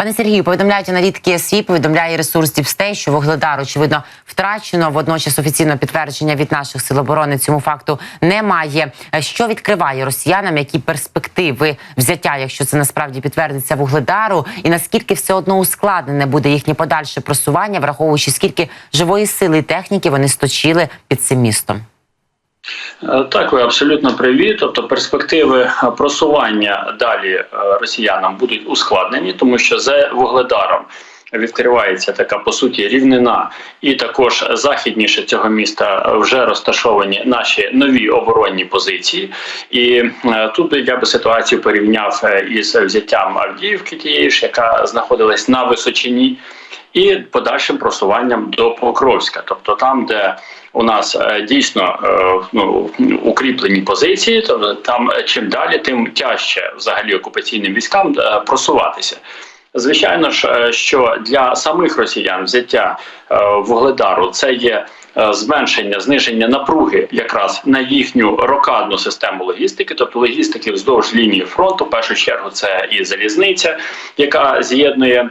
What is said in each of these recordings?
Пане Сергію, повідомляють аналітики СІ, повідомляє ресурс Діпстей, що вугледар, очевидно, втрачено. Водночас офіційного підтвердження від наших сил оборони цьому факту немає. Е, Що відкриває росіянам, які перспективи взяття, якщо це насправді підтвердиться вугледару, і наскільки все одно ускладнене буде їхнє подальше просування, враховуючи скільки живої сили і техніки вони сточили під цим містом. Е, Так, ви абсолютно праві. Тобто перспективи просування далі е, росіянам будуть ускладнені, тому що за вугледаром відкривається така по суті рівнина, і також західніше цього міста вже розташовані наші нові оборонні позиції. І е, тут я би ситуацію порівняв із взяттям Авдіївки, тієї ж, яка знаходилась на височині. І подальшим просуванням до Покровська, тобто там, де у нас е, дійсно е, ну, укріплені позиції, тобто там е, чим далі, тим тяжче взагалі окупаційним військам просуватися. Звичайно ж, що для самих росіян взяття вугледару це є зменшення, зниження напруги якраз на їхню рокадну систему логістики, тобто логістики вздовж лінії фронту. В першу чергу це і залізниця, яка з'єднує.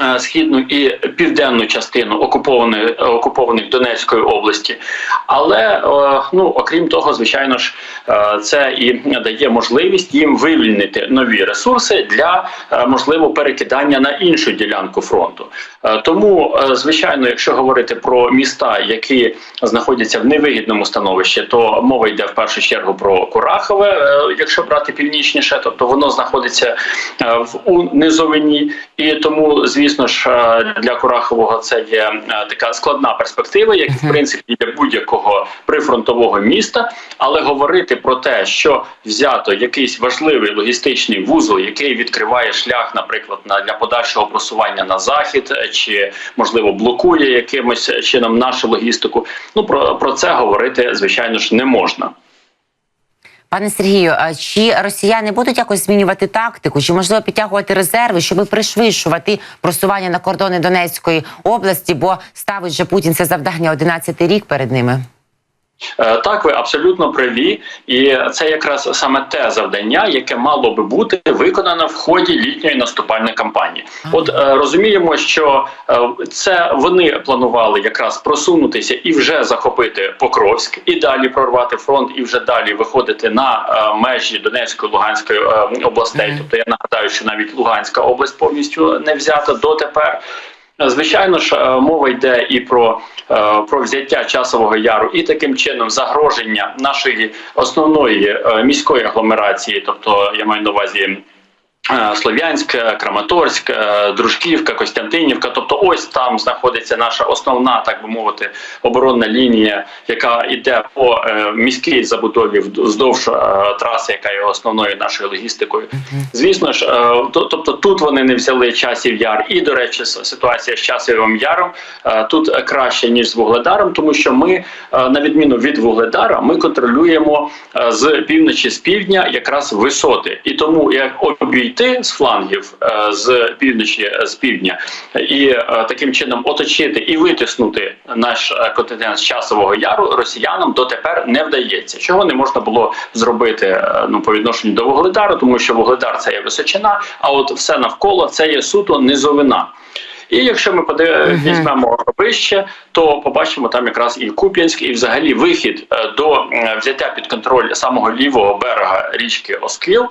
Е, Східну і південну частину окупованої окупованих Донецької області, але е, ну окрім того, звичайно ж, е, це і дає можливість їм вивільнити нові ресурси для можливо перекидання на іншу ділянку фронту. Тому, звичайно, якщо говорити про міста, які знаходяться в невигідному становищі, то мова йде в першу чергу про Курахове, якщо брати північніше, тобто воно знаходиться в у низовині, і тому, звісно ж, е, для Курахового це є е, така складна перспектива, як в принципі для будь-якого прифронтового міста. Але говорити про те, що взято якийсь важливий логістичний вузол, який відкриває шлях, наприклад, на для подальшого просування на захід, е, чи можливо блокує якимось чином нашу логістику. Ну про, про це говорити звичайно ж не можна. Пане Сергію, а чи росіяни будуть якось змінювати тактику, чи можливо підтягувати резерви, щоб пришвидшувати просування на кордони Донецької області? Бо ставить же Путін це завдання 11 рік перед ними. Е, Так, ви абсолютно праві, і це якраз саме те завдання, яке мало би бути виконано в ході літньої наступальної кампанії. От е, розуміємо, що е, це вони планували якраз просунутися і вже захопити Покровськ, і далі прорвати фронт, і вже далі виходити на межі Донецької Луганської областей. Тобто я нагадаю, що навіть Луганська область повністю не взята дотепер. Звичайно ж, е, мова йде і про, е, про взяття часового яру, і таким чином загроження нашої основної е, міської агломерації, тобто я маю на увазі. Е, Слов'янськ, е, Краматорськ, е, Дружківка, Костянтинівка. Тобто, ось там знаходиться наша основна, так би мовити, оборонна лінія, яка йде по міській забудові вздовж траси, яка є основною нашою логістикою. Звісно ж, тобто тут вони не взяли часів яр, і до речі, ситуація з часовим яром тут краще ніж з вугледаром, тому що ми, на відміну від вугледара, ми контролюємо з півночі з півдня якраз висоти, і тому як обійти з флангів е, з півночі е, з півдня і е, таким чином оточити і витиснути наш континент з часового яру росіянам дотепер не вдається. Чого не можна було зробити ну по відношенню до вугледару, тому що вугледар це є височина, а от все навколо це є суто низовина. І якщо ми подив... Візьмемо вище, то побачимо там якраз і Куп'янськ, і взагалі вихід е, до е, взяття під контроль самого лівого берега річки Оскіл.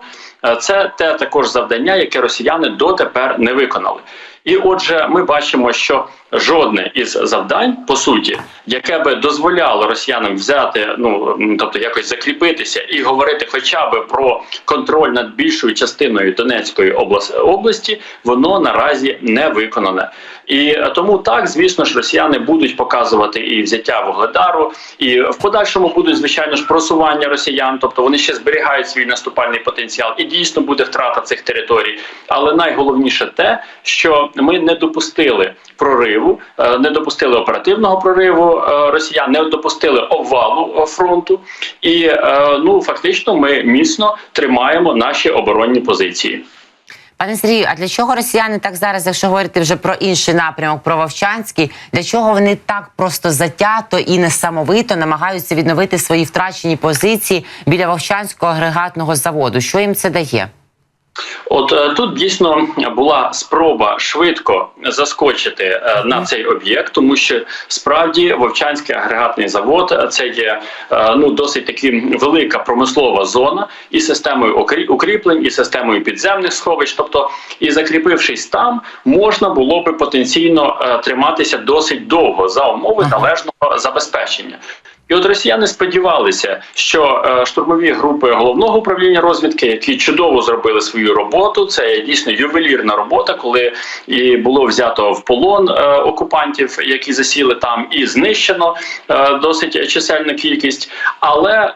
Е, Це те також завдання, яке росіяни дотепер не виконали. І отже, ми бачимо, що жодне із завдань, по суті, яке би дозволяло росіянам взяти, ну тобто якось закріпитися і говорити, хоча б про контроль над більшою частиною Донецької облас- області, воно наразі не виконане. І тому так, звісно ж, росіяни будуть показувати і взяття вугледару, і в подальшому будуть звичайно ж просування росіян, тобто вони ще зберігають свій наступальний потенціал, і дійсно буде втрата цих територій. Але найголовніше те, що ми не допустили прориву, е, не допустили оперативного прориву е, росіян, не допустили обвалу е, фронту, і ну фактично ми міцно тримаємо наші оборонні позиції. Пане Сергію, а для чого росіяни так зараз, якщо говорити вже про інший напрямок, про Вовчанський, для чого вони так просто затято і несамовито намагаються відновити свої втрачені позиції біля Вовчанського агрегатного заводу? Що їм це дає? От е, тут дійсно була спроба швидко заскочити е, на цей об'єкт, тому що справді Вовчанський агрегатний завод е, це є ну досить таки велика промислова зона із системою укріплень, і системою підземних сховищ. Тобто, і закріпившись там, можна було би потенційно триматися досить довго за умови належного забезпечення. І от росіяни сподівалися, що е, штурмові групи головного управління розвідки, які чудово зробили свою роботу, це дійсно ювелірна робота, коли і було взято в полон е, окупантів, які засіли там, і знищено е, досить чисельну кількість. Але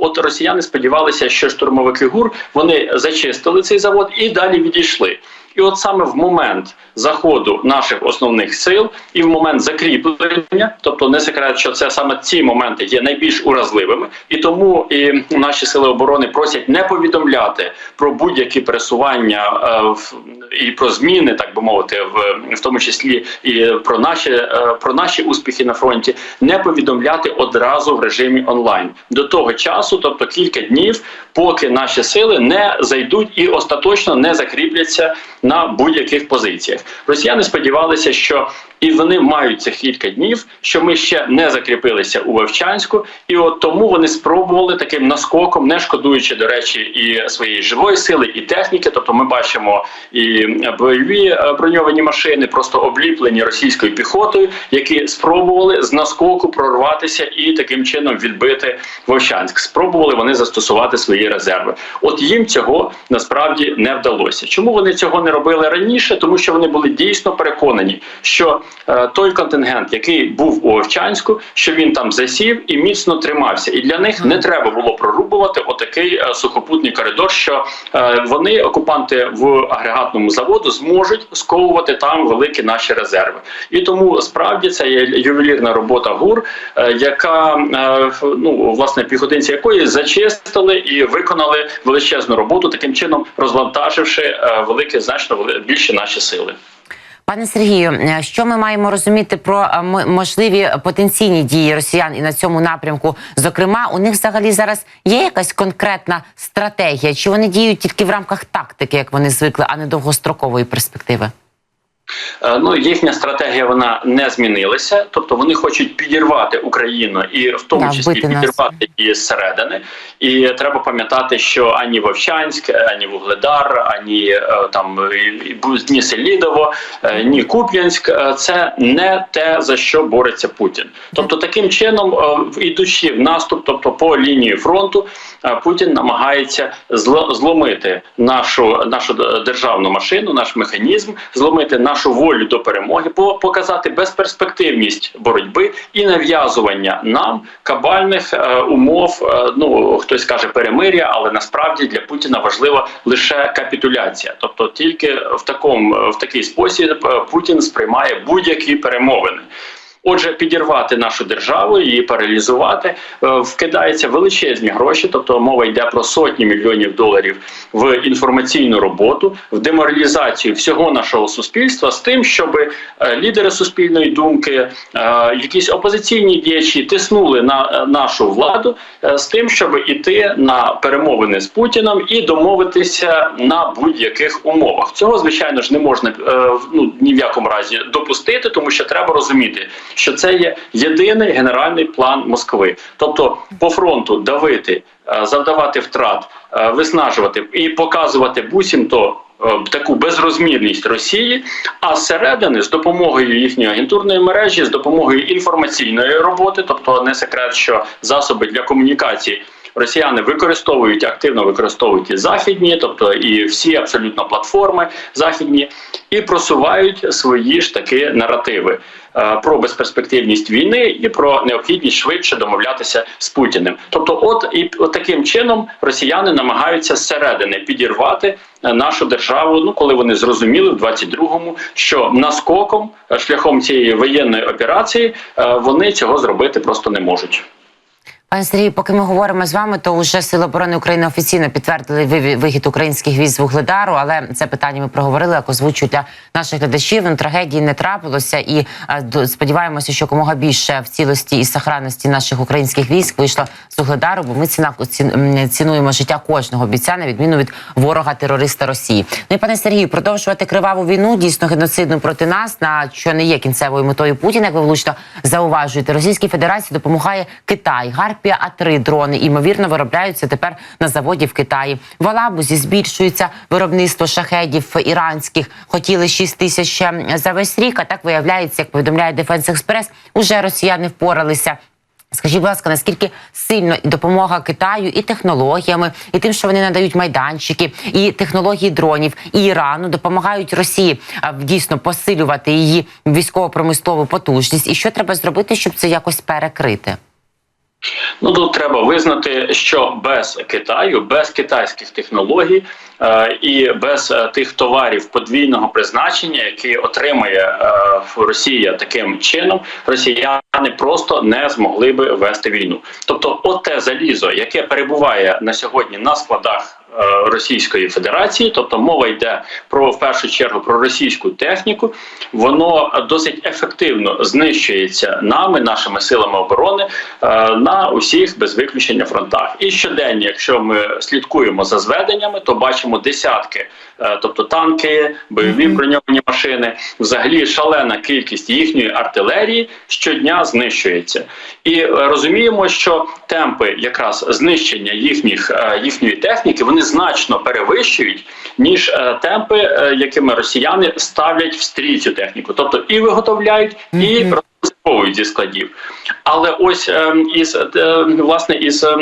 от росіяни сподівалися, що штурмовики ГУР вони зачистили цей завод і далі відійшли. І от саме в момент заходу наших основних сил і в момент закріплення, тобто не секрет, що це саме ці моменти є найбільш уразливими, і тому і наші сили оборони просять не повідомляти про будь-які пересування е, в- і про зміни, так би мовити, в, в тому числі і про наші е, про наші успіхи на фронті, не повідомляти одразу в режимі онлайн до того часу, тобто кілька днів, поки наші сили не зайдуть і остаточно не закріпляться на будь-яких позиціях. Росіяни сподівалися, що і вони мають цих кілька днів, що ми ще не закріпилися у Вовчанську, і от тому вони спробували таким наскоком, не шкодуючи до речі, і своєї живої сили, і техніки. Тобто, ми бачимо і бойові е, броньовані машини, просто обліплені російською піхотою, які спробували з наскоку прорватися і таким чином відбити Вовчанськ. Спробували вони застосувати свої резерви. От їм цього насправді не вдалося. Чому вони цього не робили раніше? Тому що вони були дійсно переконані, що той контингент, який був у Овчанську, що він там засів і міцно тримався, і для них не треба було прорубувати отакий е, сухопутний коридор, що е, вони, окупанти в агрегатному заводу, зможуть сковувати там великі наші резерви. І тому справді це є ювелірна робота ГУР, е, яка е, ну власне піхотинці якої зачистили і виконали величезну роботу, таким чином розвантаживши е, велике значно більше наші сили. Пане Сергію, е, що ми маємо розуміти про е, можливі потенційні дії росіян і на цьому напрямку? Зокрема, у них взагалі зараз є якась конкретна стратегія, чи вони діють тільки в рамках тактики, як вони звикли, а не довгострокової перспективи? Е, Ну їхня стратегія вона не змінилася, тобто вони хочуть підірвати Україну і в тому Да, числі підірвати її зсередини. І треба пам'ятати, що ані Вовчанськ, ані Вугледар, ані е, там ні Селідово, е, ні Куп'янськ це не те за що бореться Путін. Тобто, таким чином, ідучи в наступ, тобто по лінії фронту, Путін намагається зломити нашу нашу державну машину, наш механізм, зломити нашу волю до перемоги, по- показати безперспективність боротьби і нав'язування нам кабальних е, умов. е, ну хтось каже перемиря, але насправді для Путіна важлива лише капітуляція. Тобто, тільки в такому в такий спосіб е, Путін сприймає будь-які перемовини. Отже, підірвати нашу державу, її паралізувати, е, вкидаються величезні гроші, тобто мова йде про сотні мільйонів доларів в інформаційну роботу, в деморалізацію всього нашого суспільства з тим, щоб е, лідери суспільної думки, е, якісь опозиційні діячі тиснули на нашу владу з тим, щоб іти на перемовини з Путіном і домовитися на будь-яких умовах. Цього звичайно ж не можна ну ні в якому разі допустити, тому що треба розуміти, що це є єдиний генеральний план Москви, тобто по фронту давити, е, завдавати втрат, е, виснажувати і показувати буцімто е, таку безрозмірність Росії, а зсередини з допомогою їхньої агентурної мережі, з допомогою інформаційної роботи, тобто не секрет, що засоби для комунікації. Росіяни використовують активно використовують і західні, тобто і всі абсолютно платформи західні, і просувають свої ж таки наративи е, про безперспективність війни і про необхідність швидше домовлятися з Путіним. Тобто, от і от таким чином росіяни намагаються зсередини підірвати е, нашу державу. Ну коли вони зрозуміли в 22-му, що наскоком е, шляхом цієї воєнної операції вони цього зробити просто не можуть. Пане Сергію, поки ми говоримо з вами, то вже Сили оборони України офіційно підтвердили вихід українських військ з Вугледару. Але це питання ми проговорили, як озвучу для наших глядачів. Ну, трагедії не трапилося, і е, сподіваємося, що комога більше в цілості і сохранності наших українських військ вийшло з угледару. бо ми ціна цінуємо життя кожного бійця, на відміну від ворога терориста Росії. Ну і пане Сергію, продовжувати криваву війну дійсно геноцидну проти нас, на що не є кінцевою метою Путіна, як ви влучно зауважуєте. Російській Федерації допомагає Китай. Гар Піа-3 дрони імовірно виробляються тепер на заводі в Китаї. В Алабузі збільшується виробництво шахедів іранських. Хотіли 6 тисяч за весь рік. А так виявляється, як повідомляє Дефенс Експрес, уже росіяни впоралися. Скажіть, будь ласка, наскільки сильно допомога Китаю і технологіями, і тим, що вони надають майданчики, і технології дронів і Ірану допомагають Росії дійсно посилювати її військово-промислову потужність, і що треба зробити, щоб це якось перекрити? Ну тут треба визнати, що без Китаю, без китайських технологій е, і без е, тих товарів подвійного призначення, які отримує е, Росія таким чином, росіяни просто не змогли би вести війну. Тобто, от те залізо, яке перебуває на сьогодні на складах. Е, Російської Федерації, тобто мова йде про в першу чергу про російську техніку, воно досить ефективно знищується нами, нашими силами оборони е, на усіх без виключення фронтах. І щоденно, якщо ми слідкуємо за зведеннями, то бачимо десятки, е, тобто танки, бойові броньовані машини, взагалі шалена кількість їхньої артилерії щодня знищується. І розуміємо, що темпи якраз знищення їхніх їхньої техніки вони значно перевищують ніж е, темпи, е, якими росіяни ставлять в стрій цю техніку, тобто і виготовляють, і зі складів. Але ось е, із е, власне із е,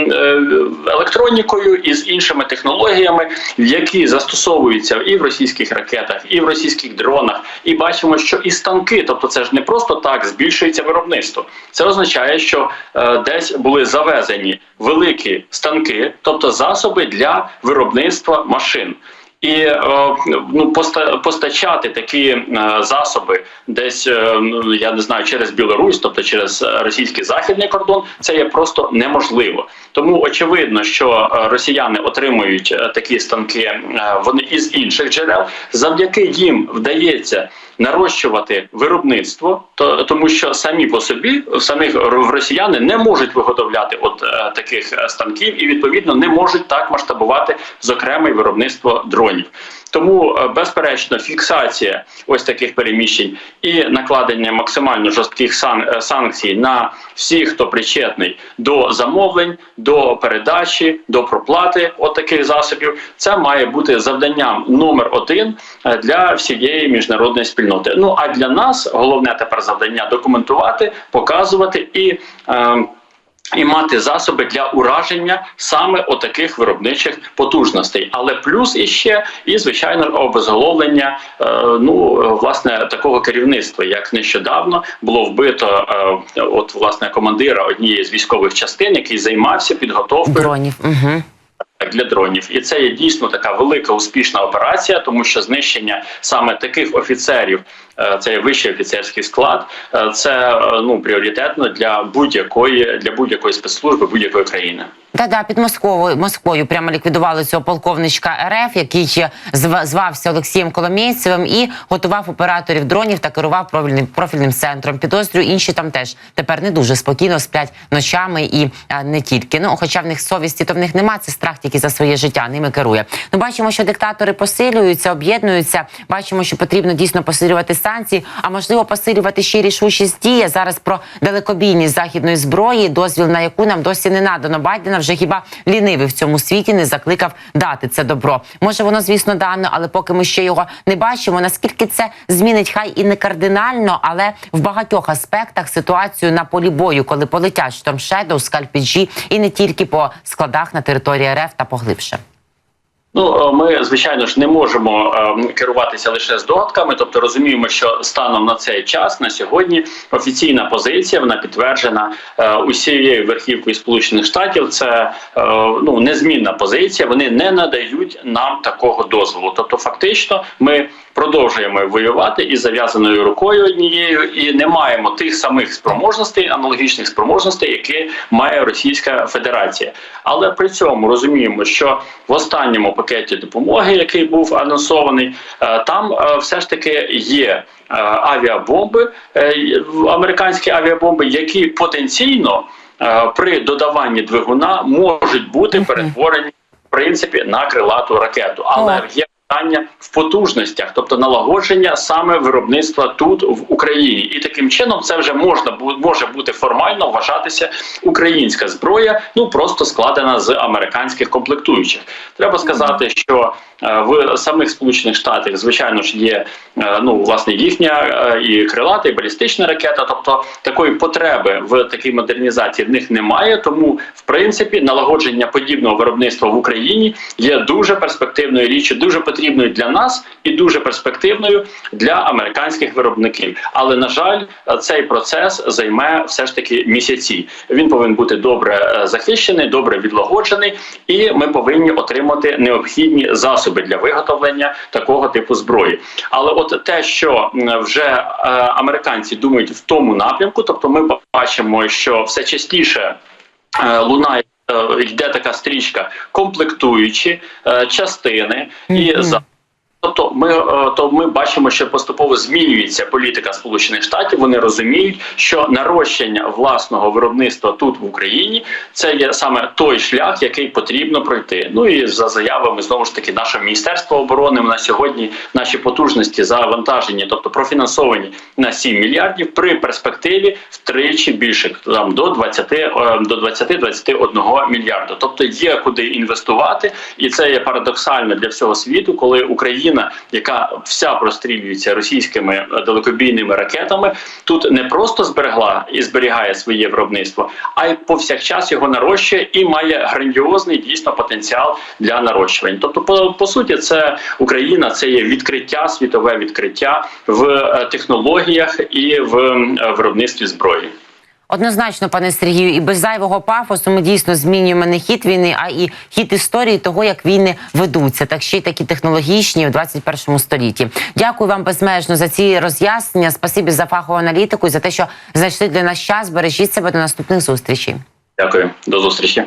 електронікою і з іншими технологіями, які застосовуються і в російських ракетах, і в російських дронах, і бачимо, що і станки, тобто це ж не просто так збільшується виробництво. Це означає, що е, десь були завезені великі станки, тобто засоби для виробництва машин. І е, ну поста- постачати такі е, засоби десь е, ну я не знаю через Білорусь, тобто через російський західний кордон, це є просто неможливо. Тому очевидно, що росіяни отримують такі станки вони із інших джерел, завдяки їм вдається нарощувати виробництво, то тому що самі по собі самих росіяни не можуть виготовляти от е, таких е, станків і відповідно не можуть так масштабувати зокрема виробництво дронів. Тому е, безперечно фіксація ось таких переміщень і накладення максимально жорстких е, санкцій на всіх, хто причетний до замовлень, до передачі, до проплати от таких засобів, це має бути завданням номер один е, для всієї міжнародної спільноти. Ну а для нас головне тепер завдання документувати, показувати і. Е, і мати засоби для ураження саме отаких виробничих потужностей, але плюс іще і звичайно обезголовлення е, ну власне такого керівництва, як нещодавно було вбито е, от власне командира однієї з військових частин, який займався підготовкою Дронів. Угу. для дронів, і це є дійсно така велика успішна операція, тому що знищення саме таких офіцерів, е, це вищий офіцерський склад, е, це е, ну пріоритетно для будь-якої для будь-якої спецслужби будь-якої країни. Да-да, під Москвою Москвою прямо ліквідували цього полковничка РФ, який звався Олексієм Коломійцевим і готував операторів дронів та керував профільним профільним центром. Підозрюю, інші там теж тепер не дуже спокійно сплять ночами і а, не тільки. Ну, хоча в них совісті, то в них нема це страх тільки за своє життя. Ними керує. Ну, бачимо, що диктатори посилюються, об'єднуються. Бачимо, що потрібно дійсно посилювати санкції, а можливо посилювати ще рішучість дії. Зараз про далекобійність західної зброї, дозвіл на яку нам досі не надано. Байдена вже хіба лінивий в цьому світі не закликав дати це добро. Може, воно звісно дано, але поки ми ще його не бачимо. Наскільки це змінить, хай і не кардинально, але в багатьох аспектах ситуацію на полі бою, коли полетять штормшедоу, скальпіджі, і не тільки по складах на території РФ та поглибше. Ну, е, ми звичайно ж не можемо е, керуватися лише здогадками, тобто розуміємо, що станом на цей час на сьогодні офіційна позиція вона підтверджена е, усією верхівкою Сполучених Штатів. Це ну незмінна позиція. Вони не надають нам такого дозволу. Тобто, фактично, ми продовжуємо воювати із зав'язаною рукою однією, і не маємо тих самих спроможностей, аналогічних спроможностей, які має Російська Федерація. Але при цьому розуміємо, що в останньому пакеті допомоги, який був анонсований, е, там е, все ж таки є е, авіабомби, американські авіабомби, які потенційно при додаванні двигуна можуть бути перетворені в принципі на крилату ракету, але є питання в потужностях, тобто налагодження саме виробництва тут в Україні, і таким чином це вже можна може бути формально вважатися українська зброя, ну просто складена з американських комплектуючих. Треба сказати, що е, в самих сполучених штатах, звичайно ж, є е, ну власне їхня е, і крилата, і балістична ракета. Тобто такої потреби в такій модернізації в них немає. Тому, в принципі, налагодження подібного виробництва в Україні є дуже перспективною річчю, дуже потрібною для нас і дуже перспективною для американських виробників. Але на жаль, цей процес займе все ж таки місяці. Він повинен бути добре е, захищений, добре відлагоджений, і ми повинні отримати необхідні засоби для виготовлення такого типу зброї. Але от те, що вже е, американці думають в тому напрямку, тобто ми бачимо, що все частіше е, лунає. Е, Йде така стрічка, комплектуючі е, частини і за Тобто ми, е, то ми бачимо, що поступово змінюється політика Сполучених Штатів. Вони розуміють, що нарощення власного виробництва тут в Україні це є саме той шлях, який потрібно пройти. Ну і за заявами знову ж таки нашого міністерства оборони на сьогодні наші потужності завантажені, тобто профінансовані на 7 мільярдів при перспективі втричі більше там до 20, е, до 20-21 мільярда. Тобто є куди інвестувати, і це є парадоксально для всього світу, коли Україна, яка вся прострілюється російськими е, далекобійними ракетами, тут не просто зберегла і зберігає своє виробництво, а й повсякчас його нарощує і має грандіозний дійсно потенціал для нарощування. Тобто, по, по суті, це Україна, це є відкриття, світове відкриття в е, технологіях і в е, виробництві зброї. Однозначно, пане Сергію, і без зайвого пафосу ми дійсно змінюємо не хід війни, а і хід історії того, як війни ведуться, так ще й такі технологічні в 21 столітті. Дякую вам безмежно за ці роз'яснення. Спасибі за фахову аналітику і за те, що знайшли для нас час. Бережіть себе до наступних зустрічей. Дякую, до зустрічі.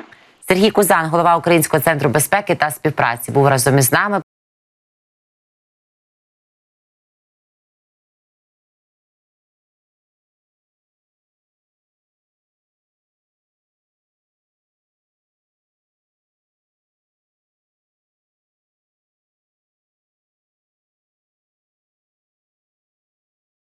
Сергій Кузан, голова Українського центру безпеки та співпраці, був разом із нами.